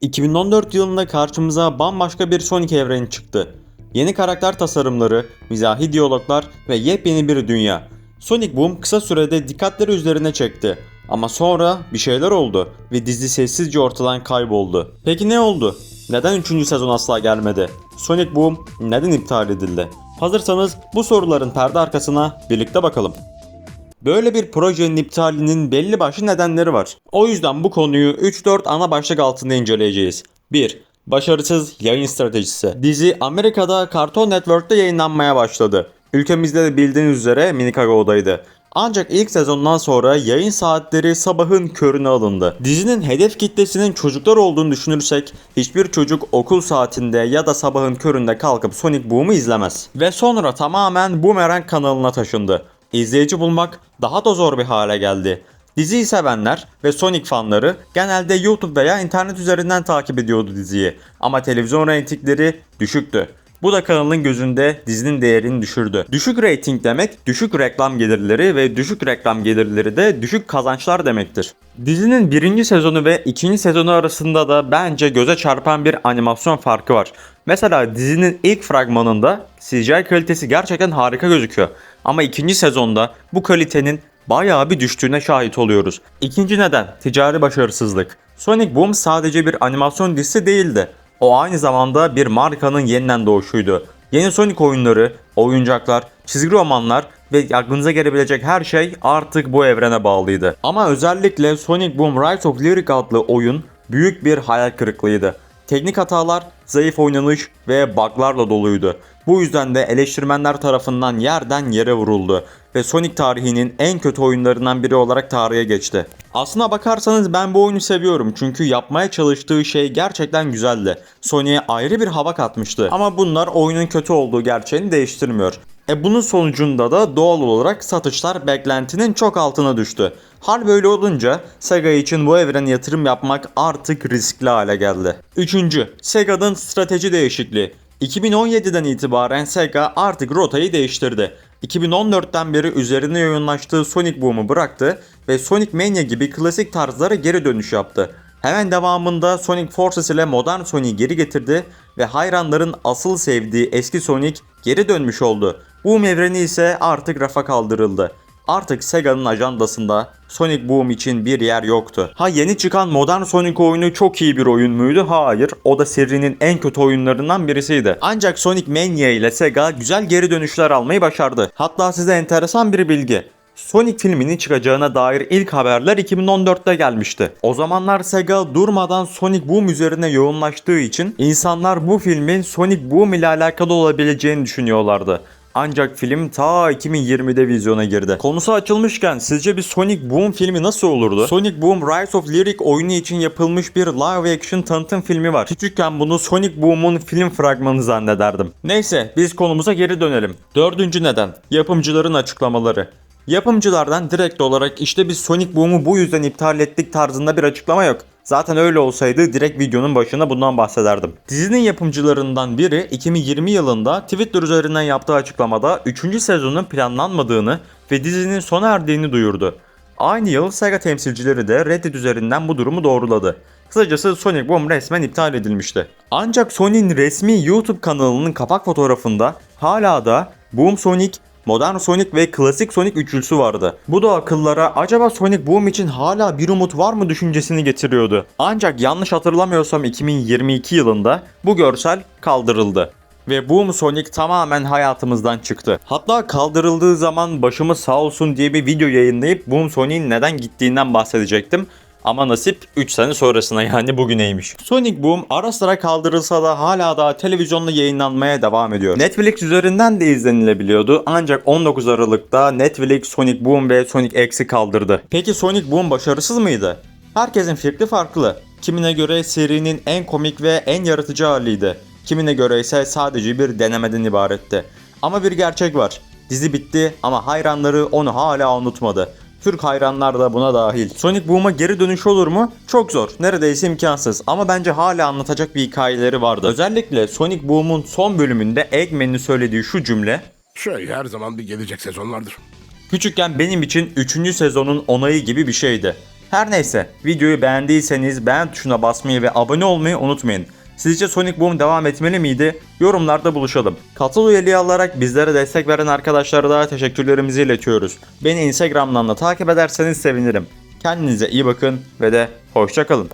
2014 yılında karşımıza bambaşka bir Sonic evreni çıktı. Yeni karakter tasarımları, mizahi diyaloglar ve yepyeni bir dünya. Sonic Boom kısa sürede dikkatleri üzerine çekti. Ama sonra bir şeyler oldu ve dizi sessizce ortadan kayboldu. Peki ne oldu? Neden 3. sezon asla gelmedi? Sonic Boom neden iptal edildi? Hazırsanız bu soruların perde arkasına birlikte bakalım. Böyle bir projenin iptalinin belli başlı nedenleri var. O yüzden bu konuyu 3-4 ana başlık altında inceleyeceğiz. 1. Başarısız yayın stratejisi. Dizi Amerika'da Cartoon Network'te yayınlanmaya başladı. Ülkemizde de bildiğiniz üzere Minikago'daydı. Ancak ilk sezondan sonra yayın saatleri sabahın körüne alındı. Dizinin hedef kitlesinin çocuklar olduğunu düşünürsek hiçbir çocuk okul saatinde ya da sabahın köründe kalkıp Sonic Boom'u izlemez. Ve sonra tamamen Boomerang kanalına taşındı. İzleyici bulmak daha da zor bir hale geldi. Diziyi sevenler ve Sonic fanları genelde YouTube veya internet üzerinden takip ediyordu diziyi. Ama televizyon reytingleri düşüktü. Bu da kanalın gözünde dizinin değerini düşürdü. Düşük reyting demek düşük reklam gelirleri ve düşük reklam gelirleri de düşük kazançlar demektir. Dizinin birinci sezonu ve ikinci sezonu arasında da bence göze çarpan bir animasyon farkı var. Mesela dizinin ilk fragmanında CGI kalitesi gerçekten harika gözüküyor. Ama ikinci sezonda bu kalitenin bayağı bir düştüğüne şahit oluyoruz. İkinci neden ticari başarısızlık. Sonic Boom sadece bir animasyon dizisi değildi. O aynı zamanda bir markanın yeniden doğuşuydu. Yeni Sonic oyunları, oyuncaklar, çizgi romanlar ve aklınıza gelebilecek her şey artık bu evrene bağlıydı. Ama özellikle Sonic Boom Rise of Lyric adlı oyun büyük bir hayal kırıklığıydı. Teknik hatalar, zayıf oynanış ve buglarla doluydu. Bu yüzden de eleştirmenler tarafından yerden yere vuruldu ve Sonic tarihinin en kötü oyunlarından biri olarak tarihe geçti. Aslına bakarsanız ben bu oyunu seviyorum çünkü yapmaya çalıştığı şey gerçekten güzeldi. Sonic'e ayrı bir hava katmıştı ama bunlar oyunun kötü olduğu gerçeğini değiştirmiyor. E bunun sonucunda da doğal olarak satışlar beklentinin çok altına düştü. Hal böyle olunca Sega için bu evrene yatırım yapmak artık riskli hale geldi. Üçüncü, Sega'nın strateji değişikliği. 2017'den itibaren Sega artık rotayı değiştirdi. 2014'ten beri üzerine yoğunlaştığı Sonic Boom'u bıraktı ve Sonic Mania gibi klasik tarzlara geri dönüş yaptı. Hemen devamında Sonic Forces ile modern Sonic'i geri getirdi ve hayranların asıl sevdiği eski Sonic geri dönmüş oldu. Boom evreni ise artık rafa kaldırıldı. Artık Sega'nın ajandasında Sonic Boom için bir yer yoktu. Ha yeni çıkan modern Sonic oyunu çok iyi bir oyun muydu? Hayır. O da serinin en kötü oyunlarından birisiydi. Ancak Sonic Mania ile Sega güzel geri dönüşler almayı başardı. Hatta size enteresan bir bilgi. Sonic filminin çıkacağına dair ilk haberler 2014'te gelmişti. O zamanlar Sega durmadan Sonic Boom üzerine yoğunlaştığı için insanlar bu filmin Sonic Boom ile alakalı olabileceğini düşünüyorlardı. Ancak film ta 2020'de vizyona girdi. Konusu açılmışken sizce bir Sonic Boom filmi nasıl olurdu? Sonic Boom Rise of Lyric oyunu için yapılmış bir live action tanıtım filmi var. Küçükken bunu Sonic Boom'un film fragmanı zannederdim. Neyse biz konumuza geri dönelim. Dördüncü neden. Yapımcıların açıklamaları. Yapımcılardan direkt olarak işte biz Sonic Boom'u bu yüzden iptal ettik tarzında bir açıklama yok. Zaten öyle olsaydı direkt videonun başına bundan bahsederdim. Dizinin yapımcılarından biri 2020 yılında Twitter üzerinden yaptığı açıklamada 3. sezonun planlanmadığını ve dizinin sona erdiğini duyurdu. Aynı yıl Sega temsilcileri de Reddit üzerinden bu durumu doğruladı. Kısacası Sonic Boom resmen iptal edilmişti. Ancak Sony'nin resmi YouTube kanalının kapak fotoğrafında hala da Boom Sonic Modern Sonic ve klasik Sonic üçlüsü vardı. Bu da akıllara acaba Sonic Boom için hala bir umut var mı düşüncesini getiriyordu. Ancak yanlış hatırlamıyorsam 2022 yılında bu görsel kaldırıldı. Ve Boom Sonic tamamen hayatımızdan çıktı. Hatta kaldırıldığı zaman başımız sağ olsun diye bir video yayınlayıp Boom Sonic'in neden gittiğinden bahsedecektim. Ama nasip 3 sene sonrasına yani bugüneymiş. Sonic Boom ara sıra kaldırılsa da hala daha televizyonda yayınlanmaya devam ediyor. Netflix üzerinden de izlenilebiliyordu ancak 19 Aralık'ta Netflix Sonic Boom ve Sonic X'i kaldırdı. Peki Sonic Boom başarısız mıydı? Herkesin fikri farklı. Kimine göre serinin en komik ve en yaratıcı haliydi. Kimine göre ise sadece bir denemeden ibaretti. Ama bir gerçek var. Dizi bitti ama hayranları onu hala unutmadı. Türk hayranlar da buna dahil. Sonic Boom'a geri dönüş olur mu? Çok zor. Neredeyse imkansız. Ama bence hala anlatacak bir hikayeleri vardı. Özellikle Sonic Boom'un son bölümünde Eggman'in söylediği şu cümle Şey her zaman bir gelecek sezon vardır. Küçükken benim için 3. sezonun onayı gibi bir şeydi. Her neyse videoyu beğendiyseniz beğen tuşuna basmayı ve abone olmayı unutmayın. Sizce Sonic Boom devam etmeli miydi? Yorumlarda buluşalım. Katıl üyeliği alarak bizlere destek veren arkadaşlara da teşekkürlerimizi iletiyoruz. Beni Instagram'dan da takip ederseniz sevinirim. Kendinize iyi bakın ve de hoşçakalın.